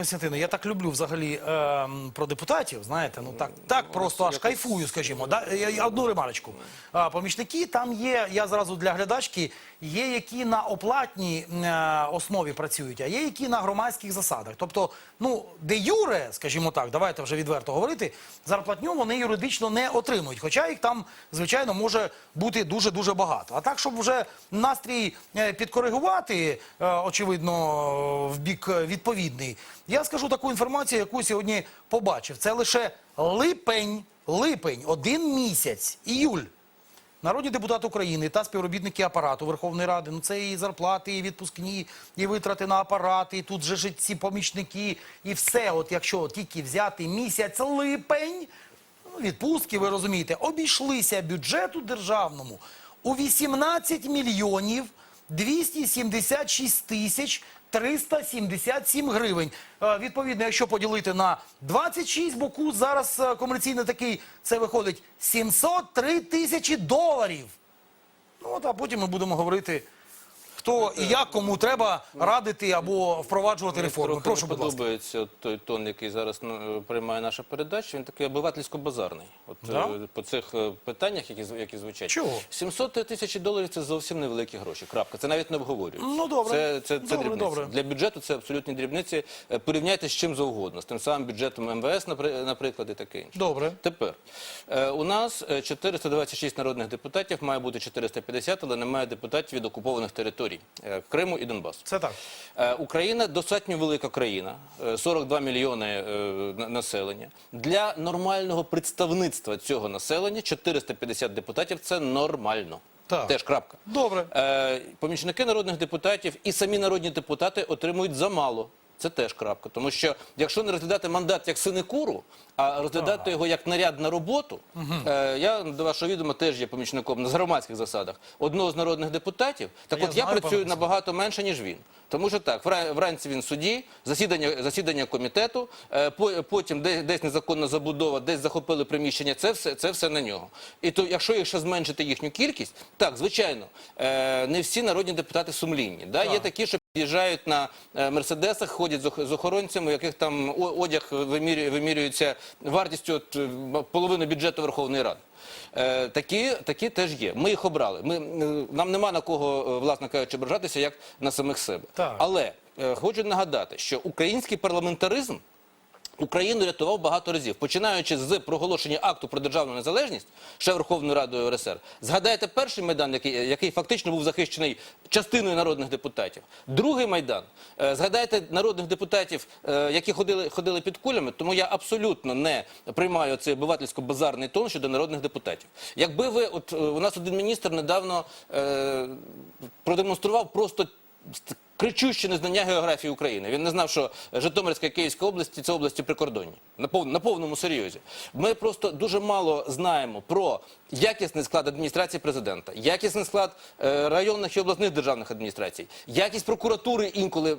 Костянтине, я так люблю взагалі ем, про депутатів, знаєте, ну так, так просто аж кайфую, скажімо. Да? Я, я одну ремарочку. А, помічники там є, я зразу для глядачки, є які на оплатній е, основі працюють, а є які на громадських засадах. Тобто, ну, де юре, скажімо так, давайте вже відверто говорити, зарплатню вони юридично не отримують. Хоча їх там, звичайно, може бути дуже-дуже багато. А так, щоб вже настрій е, підкоригувати, е, очевидно, в бік е, відповідний, я скажу таку інформацію, яку сьогодні побачив. Це лише липень, липень, один місяць, іюль. Народні депутати України та співробітники апарату Верховної Ради, ну це і зарплати, і відпускні, і витрати на апарати, і тут же ж ці помічники, і все. От якщо тільки взяти місяць липень, ну, відпустки, ви розумієте, обійшлися бюджету державному у 18 мільйонів 276 тисяч 377 гривень. Е, Відповідно, якщо поділити на 26, бо курс зараз е, комерційний такий, це виходить 703 тисячі доларів. Ну от, а потім ми будемо говорити, хто і як кому треба радити або впроваджувати реформи. Трохи Прошу, не будь ласка. подобається той тон, який зараз ну, приймає наша передача. Він такий обивательсько-базарний. От Да? е, по цих е, питаннях, які зв- які звучать. Чого? 700 тисяч доларів це зовсім невеликі гроші. Крапка. Це навіть не обговорюється. Ну, добре. Це, це, це Добре, дрібниці. добре. Для бюджету це абсолютні дрібниці. Е, Порівняйте з чим завгодно, з тим самим бюджетом МВС, напри- наприклад, і таке інше. Добре. Тепер е, у нас е, 426 народних депутатів, має бути 450, але немає депутатів від окупованих територій е, Криму і Донбасу. Це так. Е, Україна достатньо велика країна, е, 42 мільйони е, населення. Для нормального представництва цього населення 450 депутатів це нормально. Так. Теж крапка. Добре. Е, помічники народних депутатів і самі народні депутати отримують замало. Це теж крапка. Тому що якщо не розглядати мандат як синекуру, а розглядати його як наряд на роботу, е, я до вашого відома теж є помічником на громадських засадах одного з народних депутатів. Так Я от я працюю набагато менше, ніж він. Тому що так, вранці він в суді, засідання, засідання комітету, е, потім десь, десь незаконна забудова, десь захопили приміщення, це все, це все на нього. І то, якщо якщо зменшити їхню кількість, так, звичайно, е, не всі народні депутати сумлінні. Да? Є такі, що Їжджають на е, мерседесах, ходять з охоронцями, у яких там одяг вимірює- вимірюється вартістю от, е, половини бюджету Верховної Ради. Е, такі, такі теж є. Ми їх обрали. Ми, нам нема на кого, власне кажучи, ображатися, як на самих себе. Так. Але е, хочу нагадати, що український парламентаризм Україну рятував багато разів, починаючи з проголошення акту про державну незалежність ще Верховною Радою РСР. Згадайте перший майдан, який, який фактично був захищений частиною народних депутатів. Другий майдан. Е, Згадайте народних депутатів, е, які ходили, ходили під кулями. Тому я абсолютно не приймаю цей обивательсько-базарний тон щодо народних депутатів. Якби ви, от е, у нас один міністр недавно е, продемонстрував просто кричуще незнання географії України. Він не знав, що Житомирська і Київська області це області прикордонні. На, пов, на повному серйозі. Ми просто дуже мало знаємо про якісний склад адміністрації президента, якісний склад е, районних і обласних державних адміністрацій, якість прокуратури інколи е,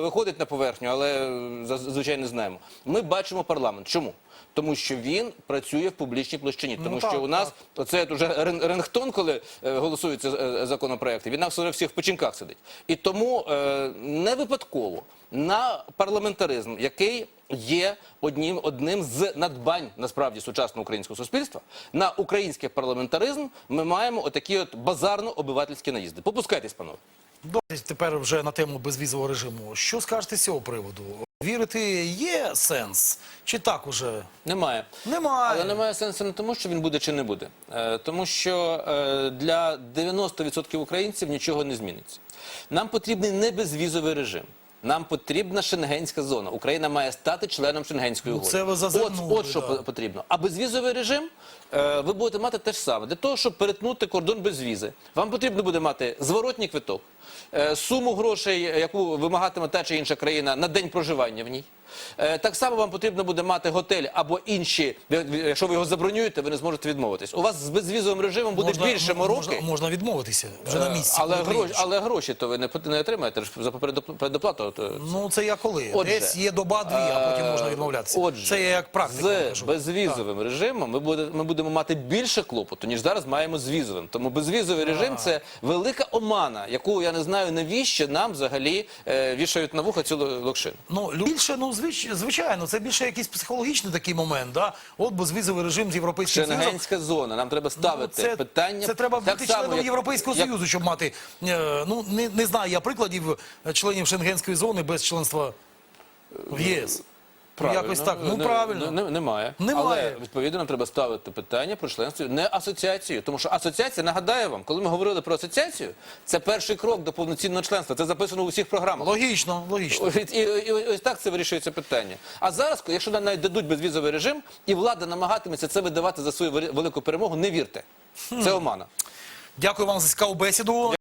виходить на поверхню, але е, зазвичай не знаємо. Ми бачимо парламент. Чому? Тому що він працює в публічній площині. Тому Ну, так, що у нас так. Оце вже рен- рингтон, коли е, голосуються е, законопроекти. Він нас вже всіх в печінках сидить. І тому е, не випадково на парламентаризм, який є одним, одним з надбань насправді сучасного українського суспільства, на український парламентаризм ми маємо отакі от базарно-обивательські наїзди. Попускайтесь, панове. Добре, тепер вже на тему безвізового режиму. Що скажете з цього приводу? Вірити є сенс? Чи так уже? Немає. Немає. Але немає сенсу не тому, що він буде чи не буде. Е, тому що е, для 90% українців нічого не зміниться. Нам потрібний не безвізовий режим. Нам потрібна шенгенська зона. Україна має стати членом шенгенської Ну, угоди. це ви от, зазирнули, от що да. по- потрібно. А безвізовий режим е, ви будете мати те ж саме. Для того, щоб перетнути кордон без візи, вам потрібно буде мати зворотній квиток, суму грошей, яку вимагатиме та чи інша країна на день проживання в ній. Е, так само вам потрібно буде мати готель або інші. Якщо ви його забронюєте, ви не зможете відмовитись. У вас з безвізовим режимом буде Можна- більше мороки. Можна, можна відмовитися вже на місці. Але гроші, але гроші то ви не, не отримаєте за передоплату. то- Ну це я коли? Отже, Десь є доба дві, а потім можна Е, відмовлятися. Отже, це я як практика. з безвізовим режимом ми, буде, ми будемо мати більше клопоту, ніж зараз маємо з візовим. Тому безвізовий режим це велика омана, яку я не знаю навіщо нам взагалі е, вішають на вуха цю локшину. Ну, більше, ну, звич, звичайно, це більше якийсь психологічний такий момент, да? От безвізовий режим з Європейським Союзом. Шенгенська зона. Нам треба ставити Ну, це, питання. Це треба так бути само, членом як- Європейського як- Союзу, щоб мати. е, Ну, не, не знаю я прикладів е, членів Шенгенської зони без членства в ЄС. Правильно. Якось так. Ну, правильно. не- немає. Немає. Але відповідно нам треба ставити питання про членство не асоціацію. Тому що асоціація, нагадаю вам, коли ми говорили про асоціацію, це перший крок до повноцінного членства. Це записано у всіх програмах. Логічно, логічно. І, і, і ось так це вирішується питання. А зараз, якщо нам навіть дадуть безвізовий режим, і влада намагатиметься це видавати за свою велику перемогу, не вірте. Це омана. Дякую вам за цікаву бесіду.